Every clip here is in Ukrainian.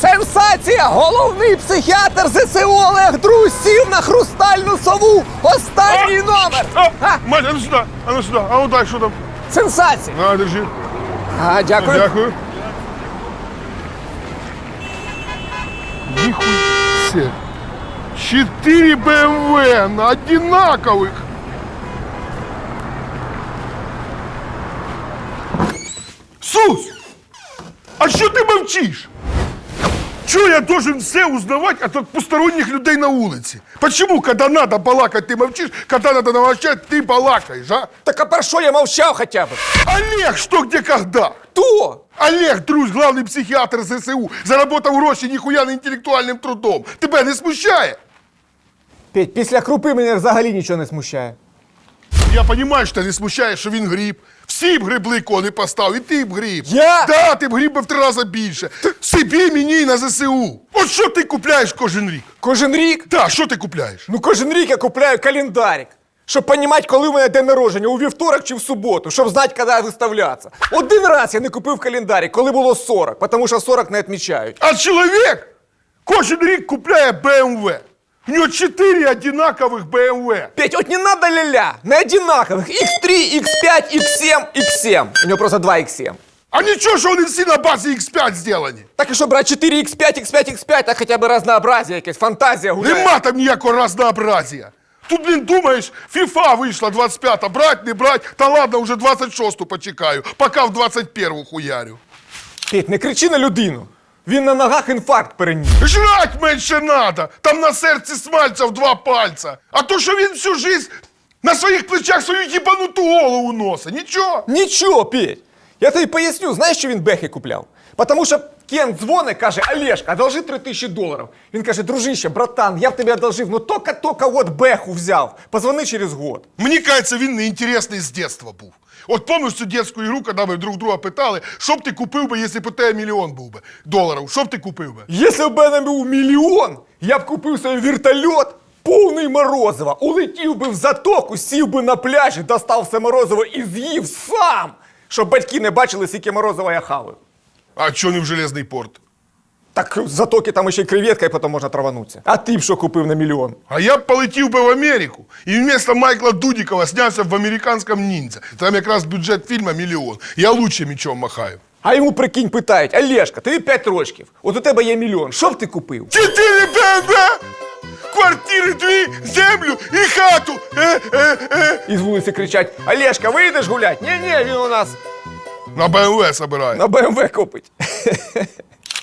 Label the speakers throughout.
Speaker 1: Сенсація! Головний психіатр ЗСУ Олег Друзь сів на хрустальну сову! Останній номер!
Speaker 2: А,
Speaker 1: А,
Speaker 2: Мать, а ну сюди, а ну сюди, а ну дай, що там?
Speaker 1: сенсація!
Speaker 2: На, держи.
Speaker 1: А, дякую.
Speaker 2: Дякую. Нихуя себе. Четыре БМВ на одинаковых. Сус! А що ти мовчиш? Чего я должен все узнавать от посторонних людей на улице? Почему, когда надо балакать, ты молчишь, когда надо молчать, ты балакаешь, а?
Speaker 1: Так а про що я мовчав хоча б?
Speaker 2: Олег, что, где, когда?
Speaker 1: Хто?
Speaker 2: Олег, друзь, главный психіатр ЗСУ, заработав гроші ніхуя не інтелектуальним трудом. Тебе не смущає?
Speaker 1: Петь, після крупи мене взагалі нічого не смущає.
Speaker 2: Я розумію, що ти не смущає, що він гріб. Всі б грибли, кого не постав, і ти б гріб.
Speaker 1: Я?
Speaker 2: Да, ти б гріб би в три рази більше. Собі, мені і на ЗСУ. От що ти купляєш кожен рік?
Speaker 1: Кожен рік?
Speaker 2: Так, що ти купляєш?
Speaker 1: Ну кожен рік я купляю календарик. Щоб розуміти, коли у мене день народження, у вівторок чи в суботу, щоб знати, коли виставлятися. Один раз я не купив календарик, коли було 40, тому що 40 не відмічають.
Speaker 2: А чоловік кожен рік купляє БМВ. У нього чотири одинакових БМВ.
Speaker 1: Петь, от не надо ля-ля, не одинаковых. X3, X5, X7, X7. У него просто 2 X7.
Speaker 2: А нічого, що вони всі на базі X5 зроблені.
Speaker 1: Так і що брати 4 X5, X5, X5, так хоча б разнообразие якесь, фантазія гуляє.
Speaker 2: Нема там ніякого разнообразія. Тут, блін, думаєш, FIFA вийшла 25-та, брать, не брать, та ладно, вже 26-ту почекаю, поки в 21-у хуярю.
Speaker 1: Петь, не кричи на людину. Він на ногах інфаркт переніс.
Speaker 2: Жрать менше надо, там на серці смальця в два пальця. А то, що він всю жизнь на своїх плечах свою їбануту голову носить, нічого.
Speaker 1: Нічого, Петь. Я тобі поясню, знаєш, що він бехи купляв? Потому що Кен дзвонить, каже, Олежка, одолжи 3 тисячі доларів. Він каже, дружище, братан, я в тебе одолжив, ну тільки-тільки от беху взяв. Позвони через год.
Speaker 2: Мені кажеться, він неінтересний з дитинства був. От пам'ятаєш цю дитячу ігру, коли ми друг друга питали, що б ти купив би, якщо б у тебе мільйон був би доларів, що б ти купив би?
Speaker 1: Якщо б у мене був мільйон, я б купив собі вертольот, повний морозива, улетів би в затоку, сів би на пляжі, достав все морозиво і з'їв сам, Щоб батьки не бачили, скільки морозива я хаваю.
Speaker 2: А чого не в Железний порт?
Speaker 1: Так в затокі там ще й креветка, і потім можна траванутися. А ти б що купив на мільйон?
Speaker 2: А я б полетів би в Америку і вместо Майкла Дудікова снявся в американському ніндзя. Там якраз бюджет фільму мільйон. Я лучше мечом махаю.
Speaker 1: А йому прикинь питають, Олешка, тобі 5 рочків, от у тебе є мільйон, що б ти купив?
Speaker 2: Чотири БМВ, квартири дві, землю і хату. Е, е, е.
Speaker 1: І з вулиці кричать: Олешка, вийдеш гулять? Ні, ні, він у нас
Speaker 2: На БМВ собираю.
Speaker 1: на БМВ купить.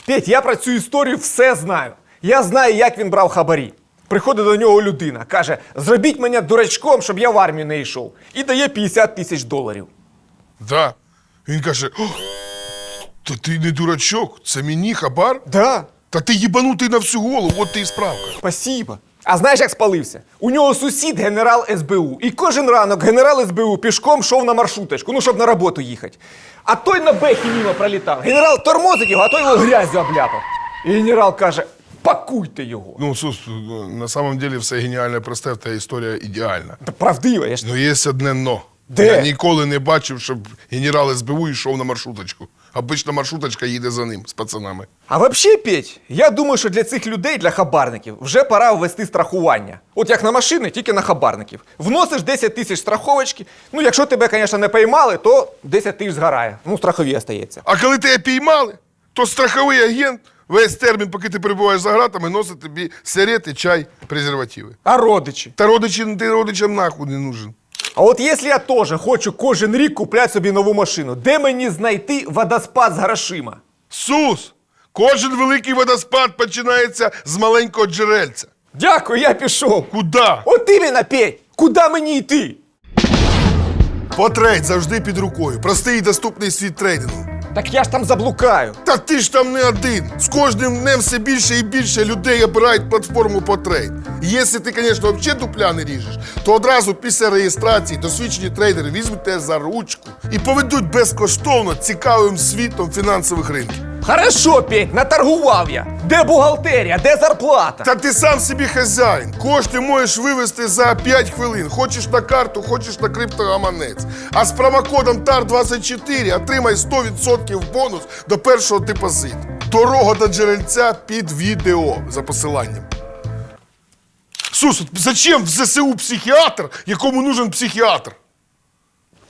Speaker 1: Петь, я про цю історію все знаю. Я знаю, як він брав хабарі. Приходить до нього людина, каже: зробіть мене дурачком, щоб я в армію не йшов. І дає 50 тисяч доларів.
Speaker 2: Да. Він каже: О, та ти не дурачок, це мені хабар?
Speaker 1: Да,
Speaker 2: Та ти їбанутий на всю голову, от ти і справка.
Speaker 1: спасибо. А знаєш, як спалився? У нього сусід генерал СБУ. І кожен ранок генерал СБУ пішком йшов на маршруточку, ну щоб на роботу їхати. А той на бехі мимо пролітав. Генерал тормозить його, а той його грязю обляпав. І генерал каже: пакуйте його.
Speaker 2: Ну, Сус, на самом деле все геніальне просте, та історія ідеальна.
Speaker 1: Та правдиво, я ж.
Speaker 2: Ну є одне но.
Speaker 1: Де?
Speaker 2: Я ніколи не бачив, щоб генерал СБУ йшов на маршруточку. Обична маршруточка їде за ним з пацанами.
Speaker 1: А взагалі, Петь, я думаю, що для цих людей, для хабарників, вже пора ввести страхування. От як на машини, тільки на хабарників. Вносиш 10 тисяч страховочки. Ну, якщо тебе, звісно, не поймали, то 10 тисяч згорає. Ну, страхові остається.
Speaker 2: А коли тебе піймали, то страховий агент весь термін, поки ти перебуваєш за гратами, носить тобі сигарети, чай, презервативи.
Speaker 1: А родичі?
Speaker 2: Та родичі, ти родичам нахуй не нужен.
Speaker 1: А от якщо я теж хочу кожен рік купляти собі нову машину, де мені знайти водоспад з грошима?
Speaker 2: Сус! Кожен великий водоспад починається з маленького джерельця.
Speaker 1: Дякую, я пішов.
Speaker 2: Куда?
Speaker 1: От іменно, Петь, куди мені йти?
Speaker 2: Потрейд завжди під рукою. Простий і доступний світ трейдингу.
Speaker 1: Так я ж там заблукаю.
Speaker 2: Та ти ж там не один. З кожним днем все більше і більше людей обирають платформу по трейд. І якщо ти, звісно, взагалі дупля не ріжеш, то одразу після реєстрації досвідчені трейдери візьмуть тебе за ручку і поведуть безкоштовно цікавим світом фінансових ринків.
Speaker 1: Хорошо, Петь, наторгував я. Де бухгалтерія, де зарплата?
Speaker 2: Та ти сам собі хазяїн. Кошти можеш вивести за 5 хвилин. Хочеш на карту, хочеш на криптогаманець. А з промокодом TAR24 отримай 100% бонус до першого депозиту. Дорога до джерельця під відео за посиланням. Сус, зачем в ЗСУ психіатр, якому нужен психіатр?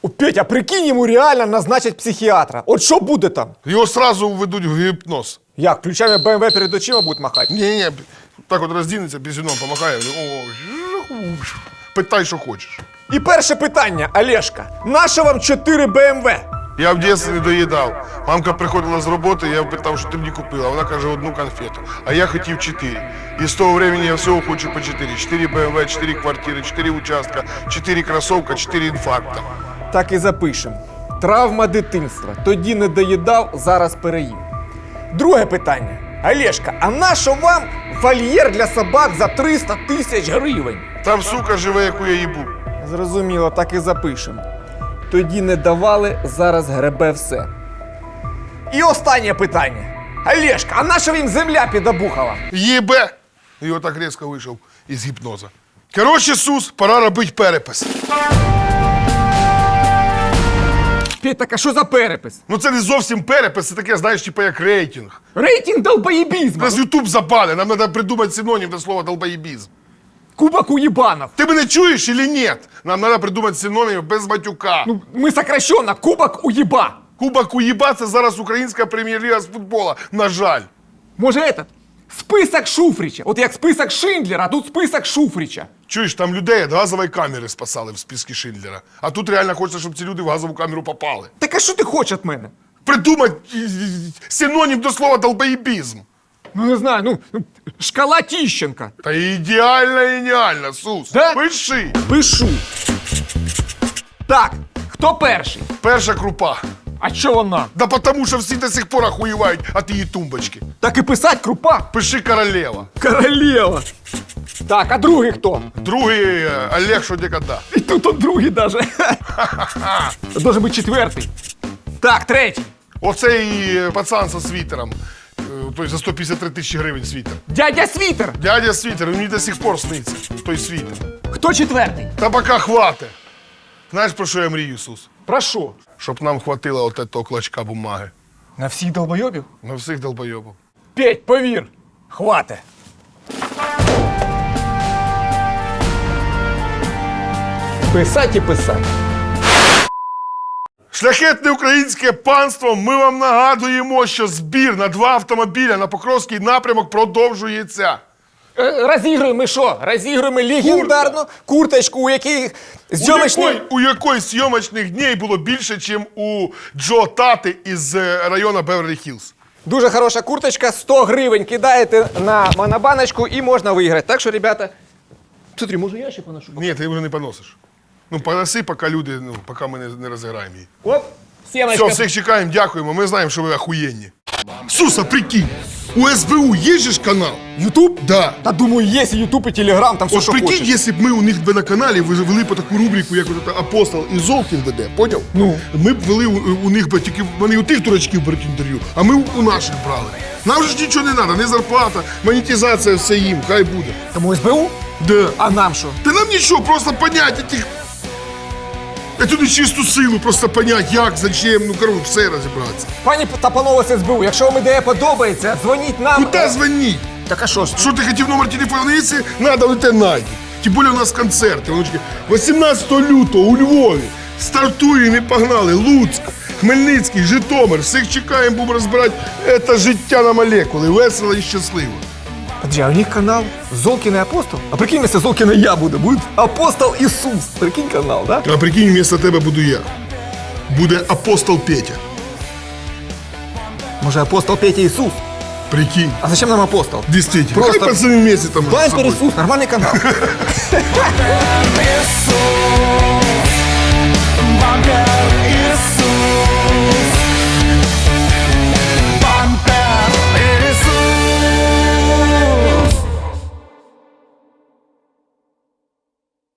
Speaker 1: О, Петя, прикинь, йому реально назначать психіатра. От що буде там?
Speaker 2: Його сразу введуть в гіпноз.
Speaker 1: Як, ключами БМВ перед очима будуть махати?
Speaker 2: Ні-ні, так от роздінеться, пізюном помахає. О, питай, що хочеш.
Speaker 1: І перше питання, Олешка. Нащо вам 4 БМВ?
Speaker 2: Я в дитинстві не доїдав. Мамка приходила з роботи, я питав, що ти мені купила. Вона каже, одну конфету. А я хотів чотири. І з того времени я всього хочу по чотири. Чотири БМВ, чотири квартири, чотири участка, чотири кросовка, чотири інфаркта.
Speaker 1: Так і запишемо. Травма дитинства. Тоді не доїдав, зараз переїв. Друге питання. Олешка, а нащо вам вольєр для собак за 300 тисяч гривень?
Speaker 2: Там сука живе, яку я їбу.
Speaker 1: Зрозуміло, так і запишемо. Тоді не давали, зараз гребе все. І останнє питання. Олешка, а наша він земля підобухала?
Speaker 2: Єбе! І отак різко вийшов із гіпноза. Коротше, Сус, пора робити перепис.
Speaker 1: Так а що за перепис?
Speaker 2: Ну це не зовсім перепис, це таке, знаєш, типу як рейтинг.
Speaker 1: Рейтинг долбоєбізму.
Speaker 2: Нас Ютуб забане, нам треба придумати синонім до слова долбоєбізм.
Speaker 1: Кубок уебанов.
Speaker 2: Ти мене чуєш или ні? Нам треба придумати синонім без матюка.
Speaker 1: Ну, ми сокращенно Кубок уєба.
Speaker 2: Кубок уїба це зараз українська прем'єр-ліга з футбола. На жаль.
Speaker 1: Може этот? Список Шуфрича. От як список Шиндлера, а тут список Шуфрича.
Speaker 2: Чуєш, там людей від газової камери спасали в списку Шиндлера. А тут реально хочеться, щоб ці люди в газову камеру попали.
Speaker 1: Так а що ти хочеш від мене?
Speaker 2: Придумать синонім до слова долбоєбізм.
Speaker 1: Ну не знаю, ну ну, шкала Тіщенка.
Speaker 2: Та ідеально, ідеально, Сус.
Speaker 1: Да?
Speaker 2: Пиши.
Speaker 1: Пишу. Так, хто перший?
Speaker 2: Перша крупа.
Speaker 1: А що вона?
Speaker 2: Да потому що всі до сих пор охуєвають от її тумбочки.
Speaker 1: Так і писать крупа.
Speaker 2: Пиши королева.
Speaker 1: Королева. Так, а другий хто?
Speaker 2: Другий е, Олег Шодікада.
Speaker 1: І тут он другий даже. Должен бути четвертий. Так, третій.
Speaker 2: Оцей е, пацан со світером. е, Той за 153 тисячі гривень світер.
Speaker 1: Дядя Світер.
Speaker 2: Дядя світер, мені до сих пор сниться. Той світер.
Speaker 1: Хто четвертий?
Speaker 2: Та поки хвати. Знаєш, про що я мрію, Ісус?
Speaker 1: Про що?
Speaker 2: Щоб нам хватило от того клочка бумаги.
Speaker 1: На всіх долбойобів?
Speaker 2: На всіх долбойобів.
Speaker 1: Петь, повір. Хвате. Писать і писать.
Speaker 2: Шляхетне українське панство, ми вам нагадуємо, що збір на два автомобіля на Покровський напрямок продовжується.
Speaker 1: Е, Розігруємо що? Розігруємо легендарну курточку, у якій
Speaker 2: У
Speaker 1: зйомочний...
Speaker 2: якої, у якої зйомочних днів було більше, ніж у Джо Тати із е, району Беверлі-Хіллз.
Speaker 1: Дуже хороша курточка, 100 гривень кидаєте на монобаночку і можна виграти. Так що, ребята, смотри, може я ще поношу?
Speaker 2: Ні, ти вже не поносиш. Ну, поноси, поки люди, ну, поки ми не, не розіграємо її.
Speaker 1: Оп, сімочка.
Speaker 2: Все, всіх чекаємо, дякуємо. Ми знаємо, що ви охуєнні. Суса, прикинь, у СБУ є же ж канал?
Speaker 1: Ютуб?
Speaker 2: Да.
Speaker 1: Та думаю, є і Ютуб, і Телеграм, там все,
Speaker 2: От
Speaker 1: що
Speaker 2: прикинь,
Speaker 1: хочеш.
Speaker 2: якщо б ми у них би на каналі ви- вели по таку рубрику, як от апостол і Золкін веде, поняв?
Speaker 1: Ну.
Speaker 2: Ми б вели у, у них би тільки вони у тих дурачків беруть інтерв'ю, а ми у, у наших брали. Нам же ж нічого не треба, не зарплата, монетизація, все їм, хай буде.
Speaker 1: Тому СБУ?
Speaker 2: Да.
Speaker 1: А нам що?
Speaker 2: Та нам нічого, просто понять этих... Эту нечисту силу, просто понять, як, зачем, ну коротше, все розібратися.
Speaker 1: Пані та панове з СБУ, якщо вам ідея подобається, дзвоніть нам.
Speaker 2: Куда звонить?
Speaker 1: Так а що ж?
Speaker 2: Що ти хотів номер телефону, якщо надо, тебе знайдуть. Тим більше у нас концерти. Внучки. 18 лютого у Львові. Стартує, не погнали. Луцьк, Хмельницький, Житомир. Всіх чекаємо, будемо розбирати це життя на молекули. Весело і щасливо.
Speaker 1: Подожди, а у них канал Золкин и Апостол? А прикинь, если Золкин и я буду, будет Апостол Иисус. Прикинь канал, да?
Speaker 2: А прикинь, вместо тебе буду я. Буде апостол Петя.
Speaker 1: Может, Апостол Петя Иисус?
Speaker 2: Прикинь.
Speaker 1: А зачем нам Апостол?
Speaker 2: Действительно.
Speaker 1: Просто-
Speaker 2: Хай пацаны вместе там.
Speaker 1: Вайпер. Иисус, нормальный канал.
Speaker 3: Бабка